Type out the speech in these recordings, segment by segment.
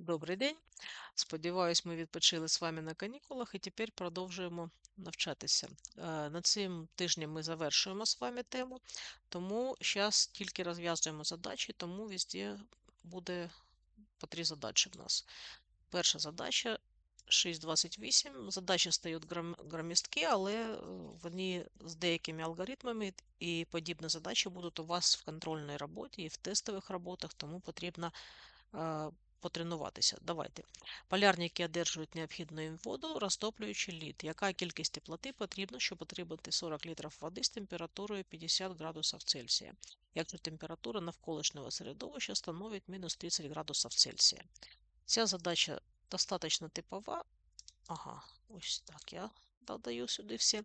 Добрий день. Сподіваюсь, ми відпочили з вами на канікулах і тепер продовжуємо навчатися. Е, На цим тижні ми завершуємо з вами тему, тому зараз тільки розв'язуємо задачі, тому везде буде по три задачі в нас. Перша задача 6.28. Задачі стають громісткі, але е, вони з деякими алгоритмами і подібні задачі будуть у вас в контрольній роботі і в тестових роботах, тому потрібно е, потренуватися. Давайте. Полярники одержують необхідну їм воду, розтоплюючи лід. Яка кількість теплоти потрібна, щоб отримати 40 літрів води з температурою 50 градусів Цельсія, якщо температура навколишнього середовища становить мінус 30 градусів Цельсія? Ця задача достатньо типова. Ага, ось так я додаю сюди все.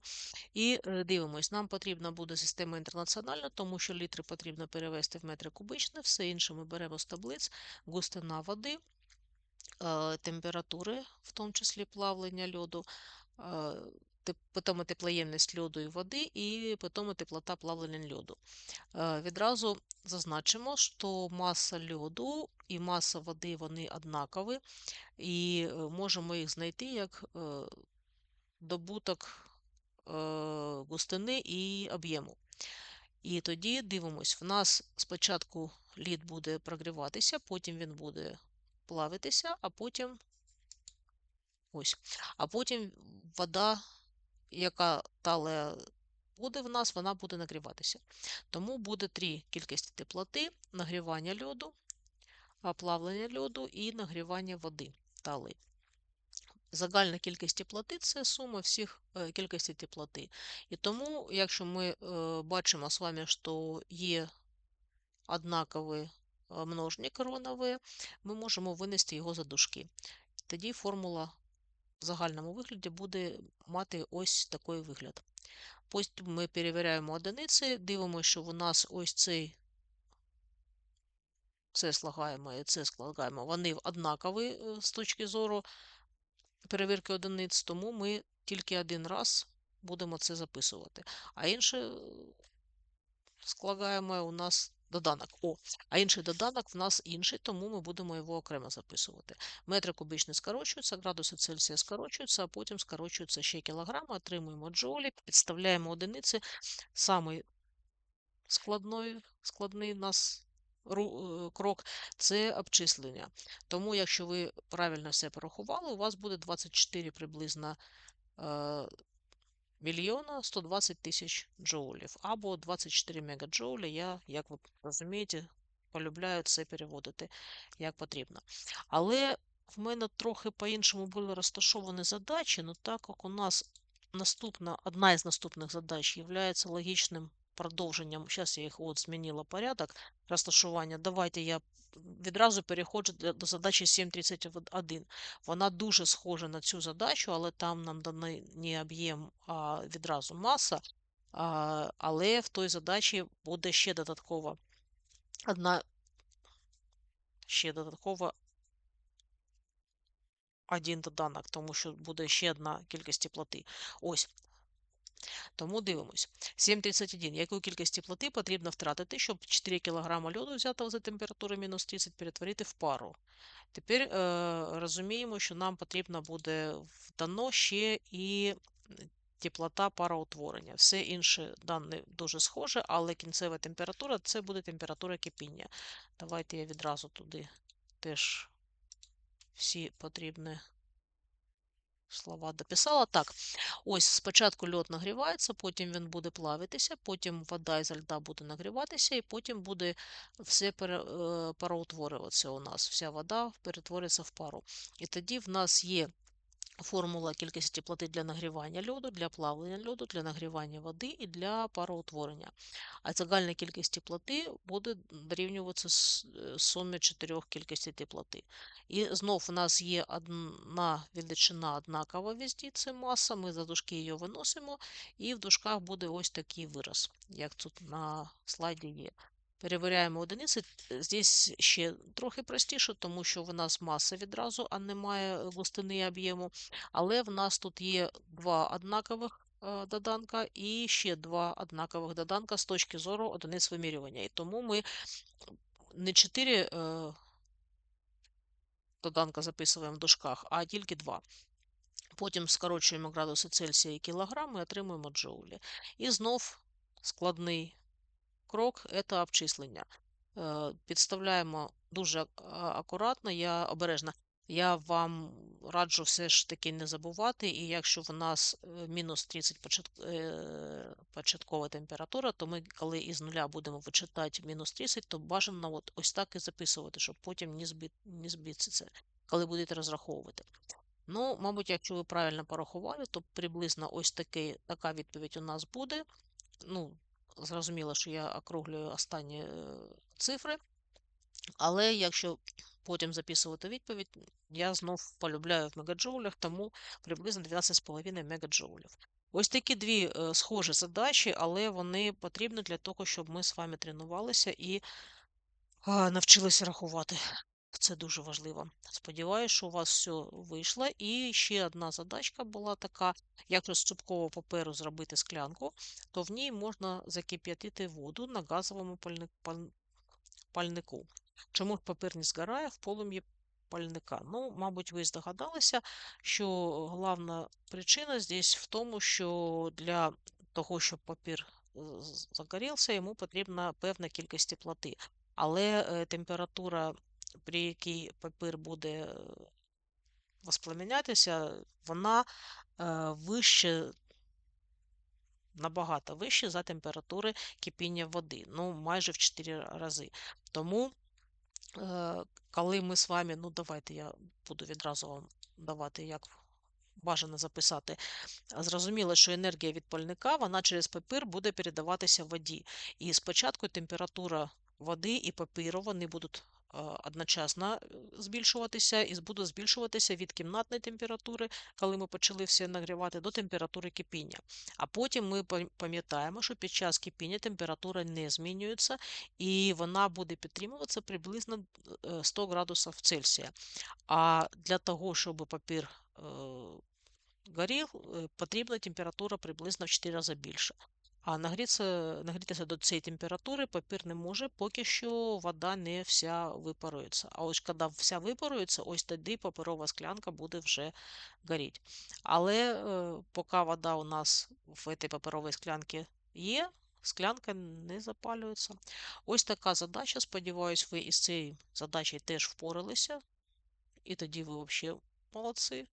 І е, дивимось, нам потрібна буде система інтернаціональна, тому що літри потрібно перевести в метри кубичні, все інше ми беремо з таблиць, густина води, е, температури, в тому числі плавлення льоду, е, потім теплоємність льоду і води, і потім теплота плавлення льоду. Відразу зазначимо, що маса льоду і маса води вони однакові, і можемо їх знайти як добуток е, густини і об'єму. І тоді дивимось, в нас спочатку лід буде прогріватися, потім він буде плавитися, а потім ось. А потім вода, яка тале буде в нас, вона буде нагріватися. Тому буде три кількості теплоти, нагрівання льоду, плавлення льоду і нагрівання води талої. Загальна кількість теплоти це сума всіх е, кількості теплоти. І тому, якщо ми е, бачимо з вами, що є однакові е, множник ронові, ми можемо винести його за дужки. Тоді формула в загальному вигляді буде мати ось такий вигляд. Потім ми перевіряємо одиниці, дивимося, що у нас ось цей це слагаємо і це складаємо, вони однакові з точки зору перевірки одиниць, тому ми тільки один раз будемо це записувати. А інше складаємо у нас доданок. О, а інший доданок в нас інший, тому ми будемо його окремо записувати. Метри кубічні скорочуються, градуси Цельсія скорочуються, а потім скорочуються ще кілограми, отримуємо джоулі, підставляємо одиниці. Самий складний, складний в нас крок це обчислення. Тому, якщо ви правильно все порахували, у вас буде 24 приблизно е, мільйона 120 тисяч джоулів або 24 мегаджоулі. Я, як ви розумієте, полюбляю це переводити як потрібно. Але в мене трохи по-іншому були розташовані задачі, ну так як у нас наступна, одна із наступних задач є логічним продовженням. Зараз я їх от змінила порядок розташування. Давайте я відразу переходжу до задачі 7.31. Вона дуже схожа на цю задачу, але там нам даний не об'єм, а відразу маса. Але в той задачі буде ще додаткова одна, ще додатково один доданок, тому що буде ще одна кількість теплоти. Ось. Тому дивимось. 7,31. Яку кількість теплоти потрібно втратити, щоб 4 кг льоду взятого за температури мінус 30 перетворити в пару? Тепер е, розуміємо, що нам потрібно буде дано ще і теплота пароутворення. Все інше дані дуже схоже, але кінцева температура це буде температура кипіння. Давайте я відразу туди теж всі потрібні слова дописала. Так, ось спочатку льод нагрівається, потім він буде плавитися, потім вода із льда буде нагріватися, і потім буде все е, пароутворюватися у нас. Вся вода перетвориться в пару. І тоді в нас є формула кількості теплоти для нагрівання льоду, для плавлення льоду, для нагрівання води і для пароутворення. А загальна кількість теплоти буде дорівнюватися е, сумі чотирьох кількостей теплоти. І знов у нас є одна величина однакова везде, це маса, ми за дужки її виносимо, і в дужках буде ось такий вираз, як тут на слайді є. Перевіряємо одиниці. Е, Здесь ще трохи простіше, тому що в нас маса відразу, а немає густини об'єму. Але в нас тут є два однакових е, доданка і ще два однакових доданка з точки зору одиниць вимірювання. І тому ми не 4 доданка записуємо в дужках, а тільки 2. Потім скорочуємо градуси Цельсія і кілограми і отримуємо джоулі. І знов складний крок це обчислення. Е, Підставляємо дуже акуратно, я обережно. Я вам раджу все ж таки не забувати, і якщо в нас е, мінус 30 е, початкова температура, то ми, коли із нуля будемо вичитати мінус 30, то бажано от ось так і записувати, щоб потім не збити, не збити це, коли будете розраховувати. Ну, мабуть, якщо ви правильно порахували, то приблизно ось таки, така відповідь у нас буде. Ну, зрозуміло, що я округлюю останні е, цифри, але якщо потім записувати відповідь, я знов полюбляю в мегаджоулях, тому приблизно 12,5 мегаджоулів. Ось такі дві е, схожі задачі, але вони потрібні для того, щоб ми з вами тренувалися і навчилися рахувати. Це дуже важливо. Сподіваюсь, що у вас все вийшло. І ще одна задачка була така: якщо з цупкового паперу зробити склянку, то в ній можна закип'ятити воду на газовому пальнику. Чому папір не згорає в полум'ї пальника? Ну, мабуть, ви здогадалися, що головна причина здесь в тому, що для того, щоб папір е, загорівся, йому потрібна певна кількість теплоти. Але е, температура, при якій папір буде е, воспламенятися, вона е, вище, набагато вище за температури кипіння води, ну майже в 4 рази. Тому, е, коли ми з вами, ну давайте я буду відразу вам давати, як бажано записати. Зрозуміло, що енергія від пальника вона через папір буде передаватися воді. І спочатку температура води і папіру вони будуть е, одночасно е, збільшуватися і будуть збільшуватися від кімнатної температури, коли ми почали все нагрівати, до температури кипіння. А потім ми пам'ятаємо, що під час кипіння температура не змінюється, і вона буде підтримуватися приблизно е, 100 градусів Цельсія. А для того, щоб папір е, горів, е, потрібна температура приблизно в 4 рази більше. А нагрітися, нагрітися до цієї температури папір не може, поки що вода не вся випарується. А ось коли вся випарується, ось тоді паперова склянка буде вже горіти. Але е, поки вода у нас в цій паперовій склянці є, склянка не запалюється. Ось така задача. Сподіваюсь, ви із цією задачею теж впоралися. І тоді ви взагалі молодці.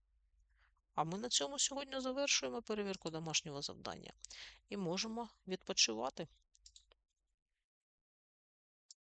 А ми на цьому сьогодні завершуємо перевірку домашнього завдання і можемо відпочивати.